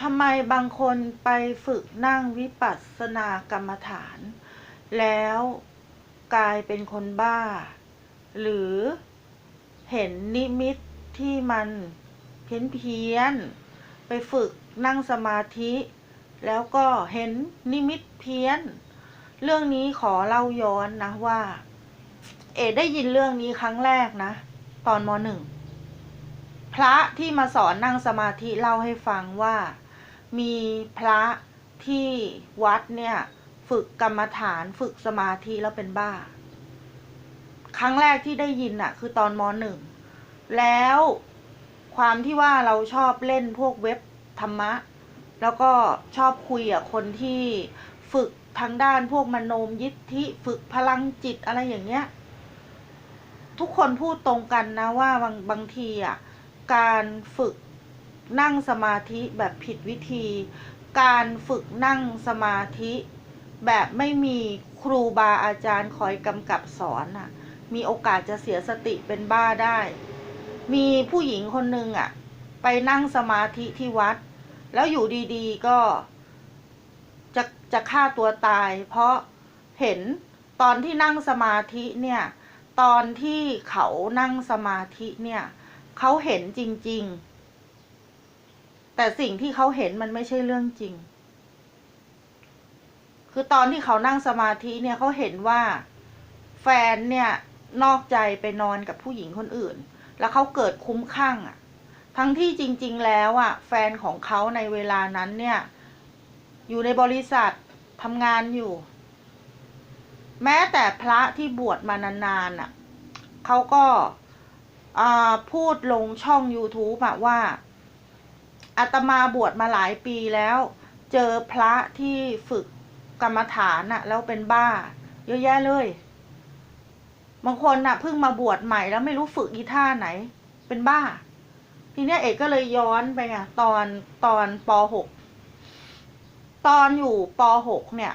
ทำไมบางคนไปฝึกนั่งวิปัสสนากรรมฐาน แล้วกลายเป็นคนบ้า หรือเห็นนิมิตที่มันเพี้ยนเพียน ไปฝึกนั่งสมาธิ แล้วก็เห็นนิมิตเพี้ยน เรื่องนี้ขอเล่าย้อนนะว่า เอได้ยินเรื่องนี้ครั้งแรกนะ ตอนมหนึ่งพระที่มาสอนนั่งสมาธิเล่าให้ฟังว่า มีพระที่วัดเนี่ย ฝึกกรรมฐานฝึกสมาธิแล้วเป็นบ้า ครั้งแรกที่ได้ยินอะคือตอนมหนึ่ง แล้วความที่ว่าเราชอบเล่นพวกเว็บธรรมะ แล้วก็ชอบคุยกับคนที่ฝึกทางด้านพวกมโนมยิทธิฝึกพลังจิตอะไรอย่างเงี้ย ทุกคนพูดตรงกันนะว่าบางบางทีอะ การฝึก นั่งสมาธิแบบผิดวิธี การฝึกนั่งสมาธิแบบไม่มีครูบาอาจารย์คอยกำกับสอนอะ มีโอกาสจะเสียสติเป็นบ้าได้ มีผู้หญิงคนหนึ่งอะ ไปนั่งสมาธิที่วัด แล้วอยู่ดีๆก็ จะจะฆ่าตัวตาย เพราะเห็นตอนที่นั่งสมาธิเนี่ย ตอนที่เขานั่งสมาธิเนี่ย เขาเห็นจริง ๆ แต่สิ่งที่เขาเห็นมันไม่ใช่เรื่องจริง คือตอนที่เขานั่งสมาธิเนี่ยเขาเห็นว่าแฟนเนี่ยนอกใจไปนอนกับผู้หญิงคนอื่น แล้วเขาเกิดคุ้มข้างอะ ทั้งที่จริง ๆ แล้วอะแฟนของเขาในเวลานั้นเนี่ย อยู่ในบริษัททำงานอยู่ แม้แต่พระที่บวชมานานๆอะเขาก็อ่าพูดลงช่อง YouTube อะว่า อาตมาบวชมาหลายปีแล้ว เจอพระที่ฝึกกรรมฐานอะแล้วเป็นบ้า เยอะแยะเลยบางคนน่ะเพิ่งมาบวชใหม่แล้วไม่รู้ฝึกอีท่าไหน เป็นบ้า ทีเนี้ยเอกก็เลยย้อนไปไงตอนตอนป .6 ตอนอยู่ป .6 เนี่ย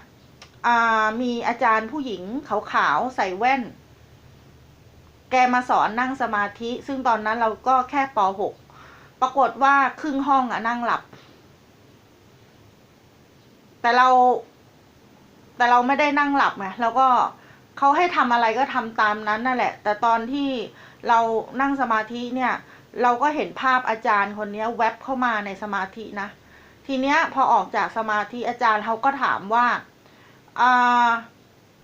มีอาจารย์ผู้หญิงขาวๆใส่แว่น แกมาสอนนั่งสมาธิ ซึ่งตอนนั้นเราก็แค่ป .6 ปรากฏว่าครึ่งห้องอะนั่งหลับ แต่เรา แต่เราไม่ได้นั่งหลับไงเราก็เขาให้ทำอะไรก็ทำตามนั้นนั่นแหละ แต่ตอนที่เรานั่งสมาธิเนี่ย เราก็เห็นภาพอาจารย์คนนี้แวบเข้ามาในสมาธินะ ทีเนี้ยพอออกจากสมาธิอาจารย์เขาก็ถามว่าอ่า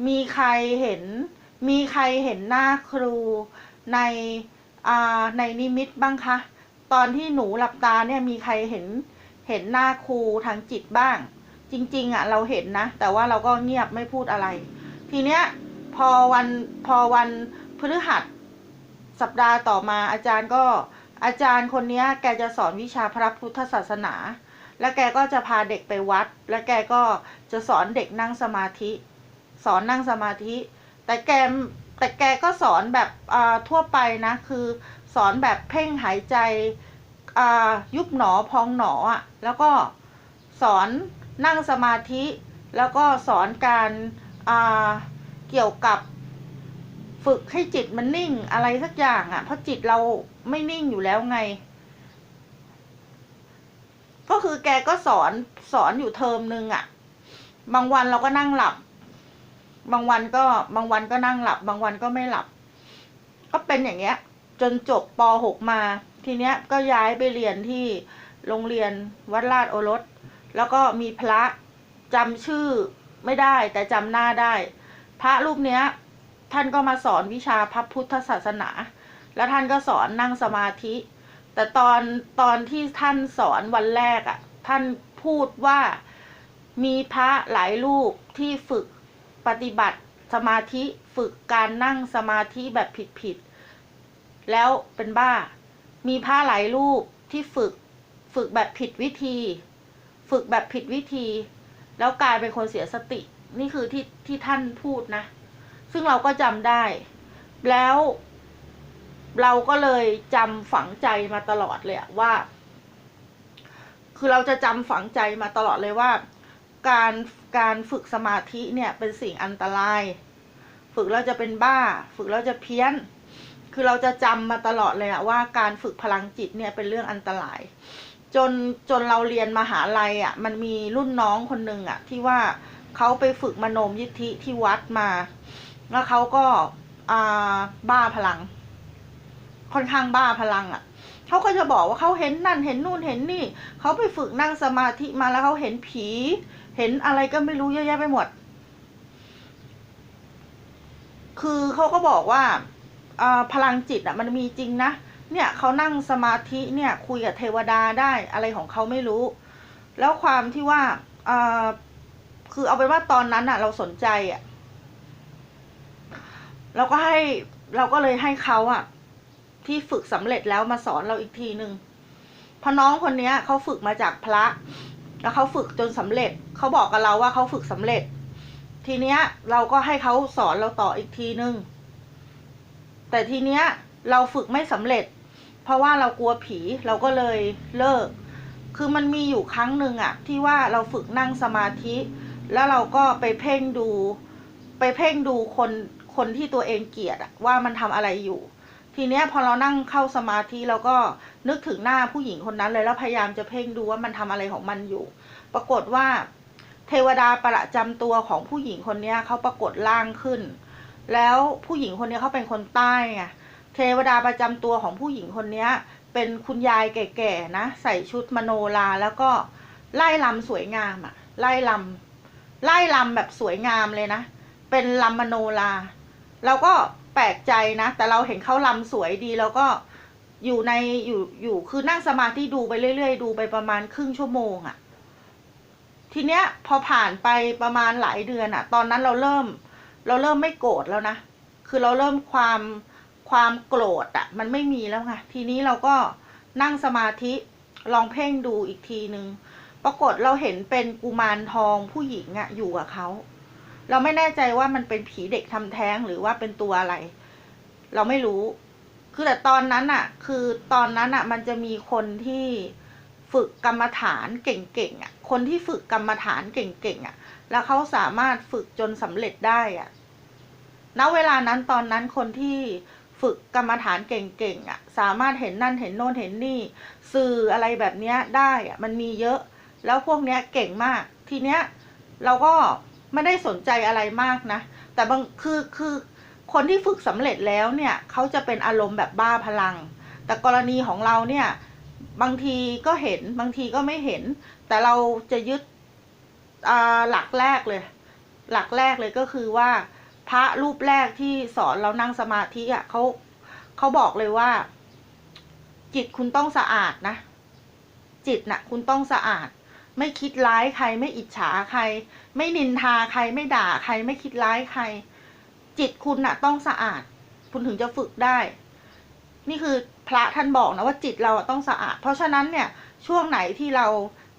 มีใครเห็น มีใครเห็นหน้าครูในอ่าในนิมิตบ้างคะ ตอนที่หนูหลับตาเนี่ยมีใครเห็นเห็นหน้าครูทางจิตบ้าง จริง ๆอะเราเห็นนะ แต่ว่าเราก็เงียบไม่พูดอะไร ทีเนี้ยพอวันพอวันพฤหัสสัปดาห์ต่อมาอาจารย์ก็อาจารย์คนเนี้ยแกจะสอนวิชาพระพุทธศาสนา แล้วแกก็จะพาเด็กไปวัด แล้วแกก็จะสอนเด็กนั่งสมาธิ สอนนั่งสมาธิ แต่แกแต่แกก็สอนแบบอ่าทั่วไปนะ คือ สอนแบบเพ่งหายใจยุบหนอพองหนออะแล้วก็สอนนั่งสมาธิแล้วก็สอนการาเกี่ยวกับฝึกให้จิตมันนิ่งอะไรสักอย่างอะ่ะ เพราะจิตเราไม่นิ่งอยู่แล้วไง ก็คือแกก็สอนสอนอยู่เทอมนึงอะ่ะ บางวันเราก็นั่งหลับ บางวันก็บางวันก็นั่งหลับ บางวันก็ไม่หลับ ก็เป็นอย่างเงี้ย จนจบป .6 มา ทีเนี้ยก็ย้ายไปเรียนที่โรงเรียนวัดลาดโอรส แล้วก็มีพระจำชื่อไม่ได้แต่จำหน้าได้ พระรูปเนี้ย ท่านก็มาสอนวิชาพระพุทธศาสนา แล้วท่านก็สอนนั่งสมาธิ แต่ตอนตอนที่ท่านสอนวันแรกอะ่ะ ท่านพูดว่ามีพระหลายรูปที่ฝึกปฏิบัติสมาธิฝึกการนั่งสมาธิแบบผิดๆ แล้วเป็นบ้า มีพระหลายรูปที่ฝึก ฝึกแบบผิดวิธี ฝึกแบบผิดวิธี แล้วกลายเป็นคนเสียสติ นี่คือที่ที่ท่านพูดนะ ซึ่งเราก็จำได้ แล้ว เราก็เลยจำฝังใจมาตลอดเลยว่า คือเราจะจำฝังใจมาตลอดเลยว่า การการฝึกสมาธิเนี่ยเป็นสิ่งอันตราย ฝึกแล้วจะเป็นบ้า ฝึกแล้วจะเพี้ยน คือเราจะจำมาตลอดเลยอะว่าการฝึกพลังจิตเนี่ยเป็นเรื่องอันตราย จนจนเราเรียนมหาลัยอะมันมีรุ่นน้องคนหนึ่งอะที่ว่าเขาไปฝึกมโนมยิทธิที่วัดมา แล้วเขาก็บ้าพลัง ค่อนข้างบ้าพลังอะเขาก็จะบอกว่าเขาเห็นนั่นเห็นนู่นเห็นนี่เขาไปฝึกนั่งสมาธิมาแล้วเขาเห็นผี เห็นอะไรก็ไม่รู้เยอะแยะไปหมด คือเขาก็บอกว่า พลังจิตอะมันมีจริงนะ เนี่ยเขานั่งสมาธิเนี่ยคุยกับเทวดาได้อะไรของเขาไม่รู้ แล้วความที่ว่าคือเอาเป็นว่าตอนนั้นอะเราสนใจอะเราก็ให้เราก็เลยให้เขาอะที่ฝึกสำเร็จแล้วมาสอนเราอีกทีหนึ่งพราะน้องคนนี้เขาฝึกมาจากพระ แล้วเขาฝึกจนสำเร็จเขาบอกกับเราว่าเขาฝึกสำเร็จ ทีเนี้ยเราก็ให้เขาสอนเราต่ออีกทีหนึ่ง แต่ทีเนี้ยเราฝึกไม่สำเร็จ เพราะว่าเรากลัวผีเราก็เลยเลิก คือมันมีอยู่ครั้งหนึ่งอะที่ว่าเราฝึกนั่งสมาธิ แล้วเราก็ไปเพ่งดู ไปเพ่งดูคนคนที่ตัวเองเกลียดอะว่ามันทำอะไรอยู่ ทีเนี้ยพอเรานั่งเข้าสมาธิเราก็นึกถึงหน้าผู้หญิงคนนั้นเลยแล้วพยายามจะเพ่งดูว่ามันทำอะไรของมันอยู่ ปรากฏว่า เทวดาประจำตัวของผู้หญิงคนเนี้ยเขาปรากฏร่างขึ้น แล้วผู้หญิงคนนี้เขาเป็นคนใต้ไงเทวดาประจำตัวของผู้หญิงคนเนี้ยเป็นคุณยายแก่ๆนะ ใส่ชุดมโนราแล้วก็ไล่ลำสวยงามอะไล่ลำไล่ลำแบบสวยงามเลยนะ เป็นลำมโนราเราก็แปลกใจนะ แต่เราเห็นเขาลำสวยดีแล้วก็อยู่ในอยู่อยู่คือนั่งสมาธิดูไปเรื่อยๆ ดูไปประมาณครึ่งชั่วโมงอะทีเนี้ยพอผ่านไปประมาณหลายเดือนอะตอนนั้นเราเริ่ม เราเริ่มไม่โกรธแล้วนะ คือเราเริ่มความความโกรธอะมันไม่มีแล้วไงทีนี้เราก็นั่งสมาธิลองเพ่งดูอีกทีนึง ปรากฏเราเห็นเป็นกุมารทองผู้หญิงอะอยู่กับเขา เราไม่แน่ใจว่ามันเป็นผีเด็กทำแท้งหรือว่าเป็นตัวอะไร เราไม่รู้ คือแต่ตอนนั้นอะคือตอนนั้นอะมันจะมีคนที่ฝึกกรรมฐานเก่งๆอะคนที่ฝึกกรรมฐานเก่งๆอะ แล้วเขาสามารถฝึกจนสำเร็จได้อะณเวลานั้นตอนนั้นคนที่ฝึกกรรมฐานเก่งๆอะสามารถเห็นนั่นเห็นโน่นเห็นนี่ สื่ออะไรแบบเนี้ยได้อะมันมีเยอะ แล้วพวกเนี้ยเก่งมาก ทีเนี้ยเราก็ไม่ได้สนใจอะไรมากนะ แต่บางคือคือคนที่ฝึกสำเร็จแล้วเนี่ยเขาจะเป็นอารมณ์แบบบ้าพลัง แต่กรณีของเราเนี่ย บางทีก็เห็นบางทีก็ไม่เห็น แต่เราจะยึด หลักแรกเลย หลักแรกเลยก็คือว่า พระรูปแรกที่สอนเรานั่งสมาธิอะเขาเขาบอกเลยว่า จิตคุณต้องสะอาดนะ จิตน่ะ คุณต้องสะอาด ไม่คิดร้ายใคร ไม่อิจฉาใคร ไม่นินทาใคร ไม่ด่าใคร ไม่คิดร้ายใคร จิตคุณน่ะ ต้องสะอาด คุณถึงจะฝึกได้ นี่คือพระท่านบอกนะว่าจิตเราต้องสะอาด เพราะฉะนั้นเนี่ยช่วงไหนที่เรา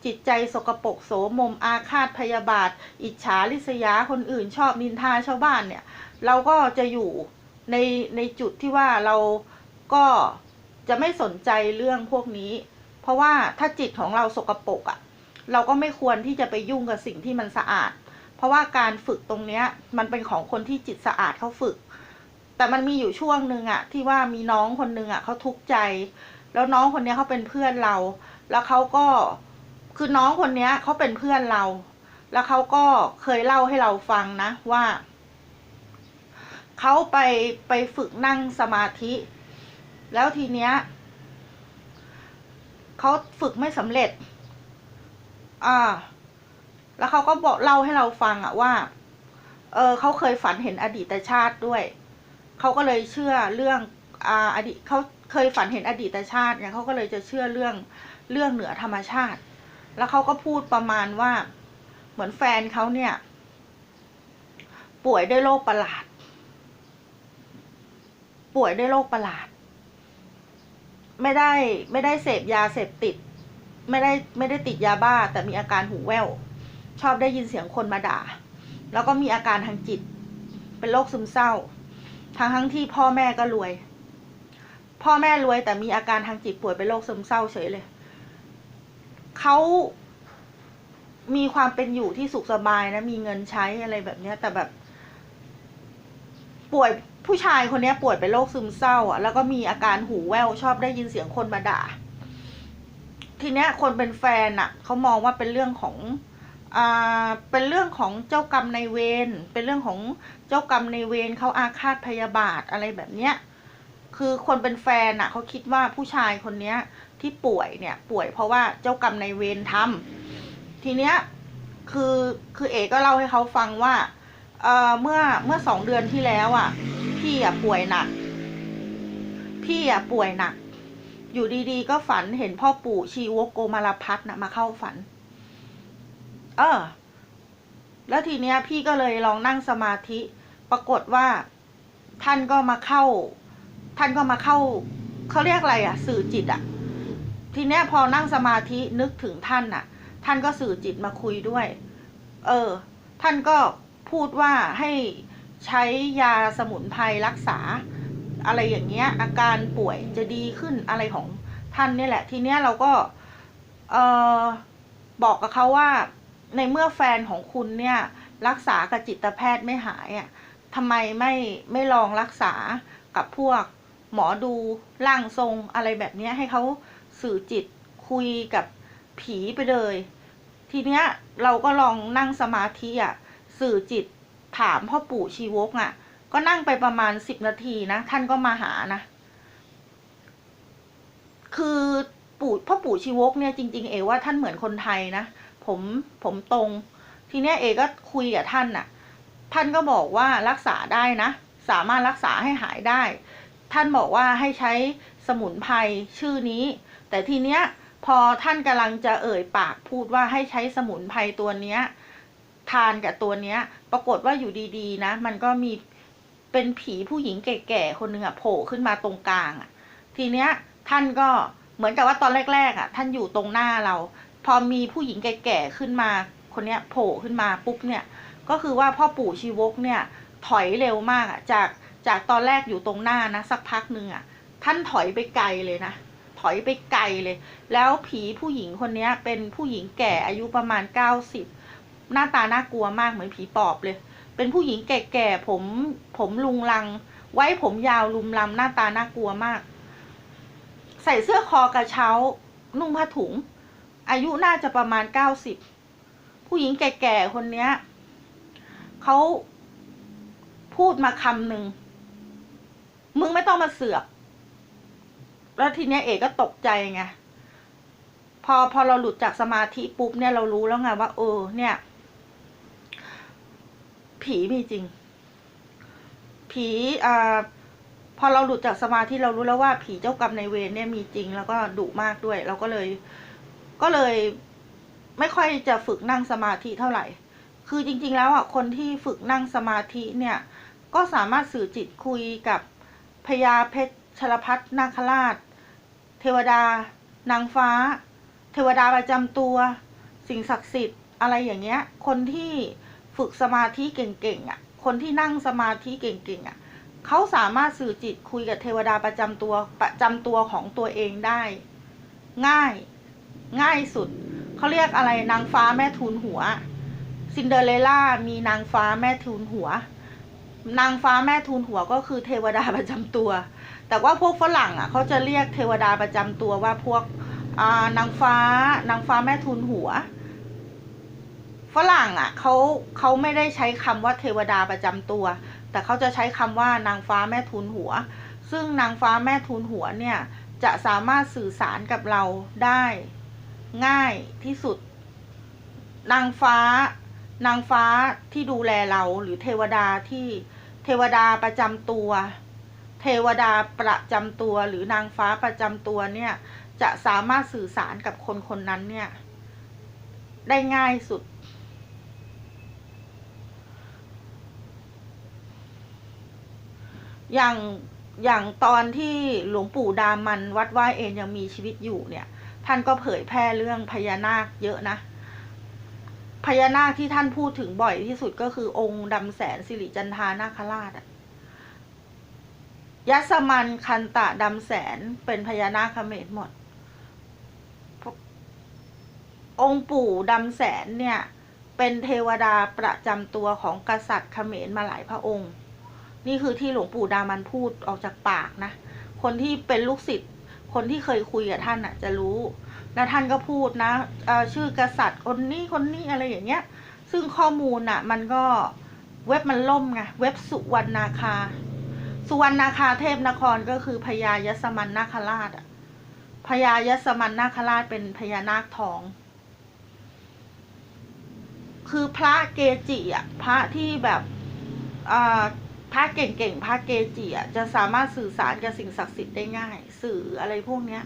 จิตใจสกปรกโสมมอาฆาตพยาบาท อิจฉาริษยาคนอื่นชอบนินทาชาวบ้านเนี่ย เราก็จะอยู่ในในจุดที่ว่าเราก็จะไม่สนใจเรื่องพวกนี้ เพราะว่าถ้าจิตของเราสกปรกอะ่ะ เราก็ไม่ควรที่จะไปยุ่งกับสิ่งที่มันสะอาด เพราะว่าการฝึกตรงเนี้ยมันเป็นของคนที่จิตสะอาดเขาฝึก แต่มันมีอยู่ช่วงหนึ่งอะที่ว่ามีน้องคนหนึ่งอะเขาทุกข์ใจ แล้วน้องคนนี้เขาเป็นเพื่อนเรา แล้วเขาก็ คือน้องคนเนี้ยเขาเป็นเพื่อนเรา แล้วเขาก็เคยเล่าให้เราฟังนะว่าเขาไปไปฝึกนั่งสมาธิ แล้วทีเนี้ยเขาฝึกไม่สำเร็จ อ่า แล้วเขาก็บอกเล่าให้เราฟังอะว่า เออเขาเคยฝันเห็นอดีตชาติด้วยเขาก็เลยเชื่อเรื่องอ่าอดีตเขาเคยฝันเห็นอดีตชาติเนี่ยเขาก็เลยจะเชื่อเรื่องเรื่องเหนือธรรมชาติ แล้วเขาก็พูดประมาณว่า เหมือนแฟนเขาเนี่ย ป่วยด้วยโรคประหลาด ป่วยด้วยโรคประหลาด ไม่ได้ไม่ได้เสพยาเสพติด ไม่ได้ไม่ได้ติดยาบ้า แต่มีอาการหูแว่วชอบได้ยินเสียงคนมาด่า แล้วก็มีอาการทางจิต เป็นโรคซึมเศร้า ทั้งทั้งที่พ่อแม่ก็รวย พ่อแม่รวยแต่มีอาการทางจิตป่วยเป็นโรคซึมเศร้าเฉยเลย เขามีความเป็นอยู่ที่สุขสบายนะ มีเงินใช้อะไรแบบเนี้ย แต่แบบ ป่วยผู้ชายคนนี้ป่วยเป็นโรคซึมเศร้าอะแล้วก็มีอาการหูแว่วชอบได้ยินเสียงคนมาด่า ทีเนี้ย คนเป็นแฟนอะเขามองว่าเป็นเรื่องของอ่าเป็นเรื่องของเจ้ากรรมในเวรเป็นเรื่องของเจ้ากรรมในเวรเขาอาฆาตพยาบาทอะไรแบบเนี้ย คือคนเป็นแฟนอะเขาคิดว่าผู้ชายคนเนี้ย ที่ป่วยเนี่ย ป่วยเพราะว่าเจ้ากรรมในายเวรทำทีเนี้ยคือคือเอกก็เล่าให้เขาฟังว่าเอ่อเมื่อเมื่อสองเดือนที่แล้วอะพี่อะป่วยหนัก พี่อะป่วยหนัก อยู่ดีๆ ก็ฝันเห็นพ่อปู่ชีวกโกมารพัฒน์นะมาเข้าฝัน เออ แล้วทีเนี้ย พี่ก็เลยลองนั่งสมาธิ ปรากฏว่าท่านก็มาเข้า ท่านก็มาเข้าเขาเรียกอะไรอะสื่อจิตอะทีเนี้ยพอนั่งสมาธินึกถึงท่านอะท่านก็สื่อจิตมาคุยด้วย เออ ท่านก็พูดว่าให้ใช้ยาสมุนไพรรักษา อะไรอย่างเงี้ย อาการป่วยจะดีขึ้นอะไรของท่านเนี่ยแหละ ทีเนี้ยเราก็เออบอกกับเขาว่า ในเมื่อแฟนของคุณเนี่ย รักษากับจิตแพทย์ไม่หายอะทำไมไม่ไม่ลองรักษากับพวก หมอดูร่างทรงอะไรแบบนี้ให้เขาสื่อจิตคุยกับผีไปเลย ทีเนี้ยเราก็ลองนั่งสมาธิอะสื่อจิตถามพ่อปู่ชีวกอะ ก็นั่งไปประมาณสิบนาทีนะ ท่านก็มาหานะ คือปู่พ่อปู่ชีวกเนี่ยจริง ๆ เอว่าท่านเหมือนคนไทยนะผมผมตรง ทีเนี้ยเอก็คุยกับท่านน่ะ ท่านก็บอกว่ารักษาได้นะ สามารถรักษาให้หายได้ ท่านบอกว่าให้ใช้สมุนไพรชื่อนี้ แต่ทีเนี้ยพอท่านกำลังจะเอ่ยปากพูดว่าให้ใช้สมุนไพรตัวเนี้ยทานกับตัวเนี้ย ปรากฏว่าอยู่ดีๆ นะ มันก็มีเป็นผีผู้หญิงแก่ๆคนหนึ่งอะโผล่ขึ้นมาตรงกลางอะทีเนี้ยท่านก็เหมือนกับว่าตอนแรกๆอะท่านอยู่ตรงหน้าเรา พอมีผู้หญิงแก่ๆขึ้นมาคนเนี้ยโผล่ขึ้นมาปุ๊บเนี่ย ก็คือว่าพ่อปู่ชีวกเนี่ยถอยเร็วมากอะจาก จากตอนแรกอยู่ตรงหน้านะ สักพักหนึ่งอะท่านถอยไปไกลเลยนะ ถอยไปไกลเลย แล้วผีผู้หญิงคนนี้เป็นผู้หญิงแก่อายุประมาณเก้าสิบหน้าตาน่ากลัวมากเหมือนผีปอบเลย เป็นผู้หญิงแก่ๆผมผมลุงลัง ไว้ผมยาวลุมลำหน้าตาน่ากลัวมาก ใส่เสื้อคอกระเช้า นุ่งผ้าถุง อายุน่าจะประมาณเก้าสิบผู้หญิงแก่ๆคนนี้เขาพูดมาคำหนึ่ง มึงไม่ต้องมาเสือก แล้วทีเนี้ยเอกก็ตกใจไง พอพอเราหลุดจากสมาธิปุ๊บเนี่ยเรารู้แล้วไงว่า เออ เนี่ย ผีมีจริง ผีอ่าพอเราหลุดจากสมาธิเรารู้แล้วว่าผีเจ้ากรรมในเวรเนี่ยมีจริง แล้วก็ดุมากด้วย เราก็เลย ก็เลย ไม่ค่อยจะฝึกนั่งสมาธิเท่าไหร่ คือจริง ๆ แล้วอะคนที่ฝึกนั่งสมาธิเนี่ย ก็สามารถสื่อจิตคุยกับ พญาเพชรชลพัฒนาคราช เทวดา นางฟ้า เทวดาประจำตัว สิ่งศักดิ์สิทธิ์ อะไรอย่างเงี้ย คนที่ฝึกสมาธิเก่งๆอะ คนที่นั่งสมาธิเก่งๆอะเขาสามารถสื่อจิตคุยกับเทวดาประจำตัวประจำตัวของตัวเองได้ ง่าย ง่ายสุด เขาเรียกอะไรนางฟ้าแม่ทูลหัว ซินเดอเรลล่ามีนางฟ้าแม่ทูลหัว นางฟ้าแม่ทูลหัวก็คือเทวดาประจำตัว แต่ว่าพวกฝรั่งอะเขาจะเรียกเทวดาประจำตัวว่าพวกนางฟ้านางฟ้าแม่ทูลหัว ฝรั่งอะเขาเขาไม่ได้ใช้คำว่าเทวดาประจำตัว แต่เขาจะใช้คำว่านางฟ้าแม่ทูลหัว ซึ่งนางฟ้าแม่ทูลหัวเนี่ยจะสามารถสื่อสารกับเราได้ง่ายที่สุด นางฟ้า นางฟ้าที่ดูแลเราหรือเทวดาที่เทวดาประจำตัว เทวดาประจำตัวหรือนางฟ้าประจำตัวเนี่ย จะสามารถสื่อสารกับคนคนนั้นเนี่ย ได้ง่ายสุด อย่างอย่างตอนที่หลวงปู่ดามันวัดว่าเองยังมีชีวิตอยู่เนี่ย ท่านก็เผยแพร่เรื่องพญานาคเยอะนะ พญานาคที่ท่านพูดถึงบ่อยที่สุดก็คือองค์ดำแสนสิริจันทานาคราชอะยัสมันคันตะดำแสนเป็นพญานาคเมรหมด องค์ปู่ดำแสนเนี่ย เป็นเทวดาประจำตัวของกษัตริย์เขมรมาหลายพระองค์ นี่คือที่หลวงปู่ดามันพูดออกจากปากนะ คนที่เป็นลูกศิษย์คนที่เคยคุยกับท่านอะ จะรู้ แล้วท่านก็พูดนะชื่อกษัตริย์คนนี้คนนี้อะไรอย่างเงี้ย ซึ่งข้อมูลอะมันก็เว็บมันล่มไงเว็บสุวรรณาคา สุวรรณาคาเทพนครก็คือพญายสมันนาคราชอะพญายสมันนาคราชเป็นพญานาคทอง คือพระเกจิอะพระที่แบบพระเก่งๆพระเกจิอะจะสามารถสื่อสารกับสิ่งศักดิ์สิทธิ์ได้ง่าย สื่ออะไรพวกเนี้ย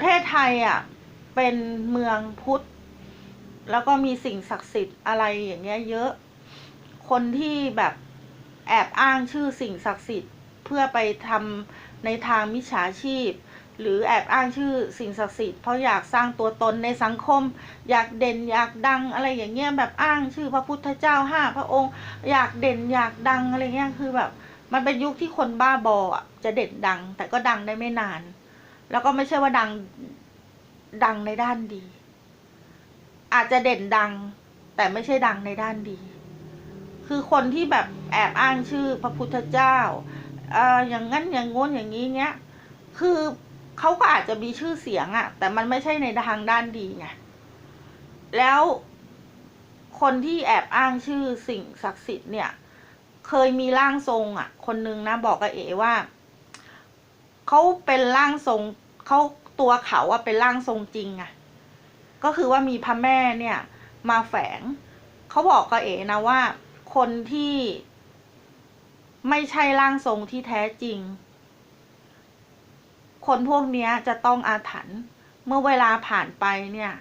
ประเทศไทยอะเป็นเมืองพุทธ แล้วก็มีสิ่งศักดิ์สิทธิ์อะไรอย่างเงี้ยเยอะ คนที่แบบแอบอ้างชื่อสิ่งศักดิ์สิทธิ์เพื่อไปทำในทางมิจฉาชีพ หรือแอบอ้างชื่อสิ่งศักดิ์สิทธิ์เพราะอยากสร้างตัวตนในสังคม อยากเด่นอยากดังอะไรอย่างเงี้ยแบบอ้างชื่อพระพุทธเจ้าห้าพระองค์ อยากเด่นอยากดังอะไรเงี้ยคือแบบ มันเป็นยุคที่คนบ้าบออะจะเด่นดัง แต่ก็ดังได้ไม่นาน แล้วก็ไม่ใช่ว่าดังดังในด้านดี อาจจะเด่นดัง แต่ไม่ใช่ดังในด้านดี คือคนที่แบบแอบอ้างชื่อพระพุทธเจ้าเอ่ออย่างนั้นอย่างง้นอย่างนี้เงี้ย คือเขาก็อาจจะมีชื่อเสียงอะแต่มันไม่ใช่ในทางด้านดีไงแล้วคนที่แอบอ้างชื่อสิ่งศักดิ์สิทธิ์เนี่ย เคยมีร่างทรงอะคนนึงนะบอกกับเอว่า เขาเป็นร่างทรงเขาตัวเขาอะเป็นร่างทรงจริงอะก็คือว่ามีพระแม่เนี่ย มาแฝงเขาบอกกับเอ๋นะว่า คนที่ไม่ใช่ร่างทรงที่แท้จริง คนพวกเนี้ยจะต้องอาถรรพ์เมื่อเวลาผ่านไปเนี่ย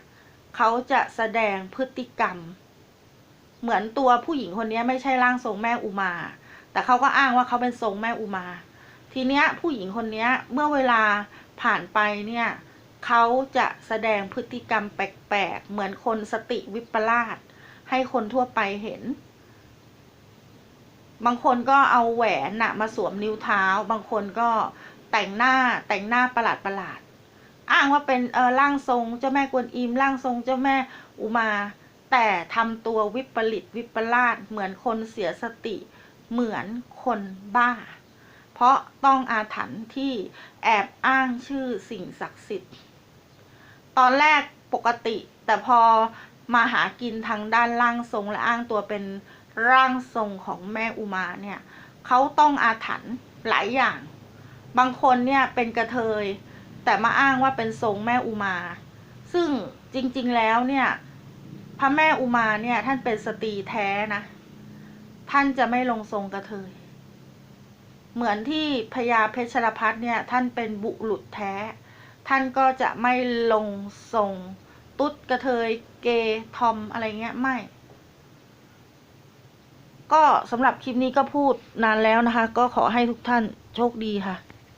เขาจะแสดงพฤติกรรม เหมือนตัวผู้หญิงคนนี้ไม่ใช่ร่างทรงแม่อุมา แต่เขาก็อ้างว่าเขาเป็นทรงแม่อุมา ทีเนี้ยผู้หญิงคนเนี้ยเมื่อเวลาผ่านไปเนี่ยเขาจะแสดงพฤติกรรมแปลกๆ เหมือนคนสติวิปลาสให้คนทั่วไปเห็น บางคนก็เอาแหวนนะมาสวมนิ้วเท้า บางคนก็แต่งหน้าแต่งหน้าประหลาดประหลาดๆอ้างว่าเป็นเออร่างทรงเจ้าแม่กวนอิมร่างทรงเจ้าแม่อุมา แต่ทำตัววิปริตวิปลาสเหมือนคนเสียสติ เหมือนคนบ้า เพราะต้องอาถรรพ์ที่แอบอ้างชื่อสิ่งศักดิ์สิทธิ์ ตอนแรกปกติ แต่พอมาหากินทางด้านร่างทรงและอ้างตัวเป็นร่างทรงของแม่อุมาเนี่ยเขาต้องอาถรรพ์หลายอย่าง บางคนเนี่ยเป็นกระเทย แต่มาอ้างว่าเป็นทรงแม่อุมา ซึ่งจริงๆแล้วเนี่ยพระแม่อุมาเนี่ยท่านเป็นสตรีแท้นะ ท่านจะไม่ลงทรงกระเทย เหมือนที่พญาเพชรพัฒน์เนี่ยท่านเป็นบุรุษแท้ ท่านก็จะไม่ลงทรง ตุ๊ดกระเทยเกยทอมอะไรเงี้ยไม่ ก็สำหรับคลิปนี้ก็พูดนานแล้วนะคะ ก็ขอให้ทุกท่านโชคดีค่ะ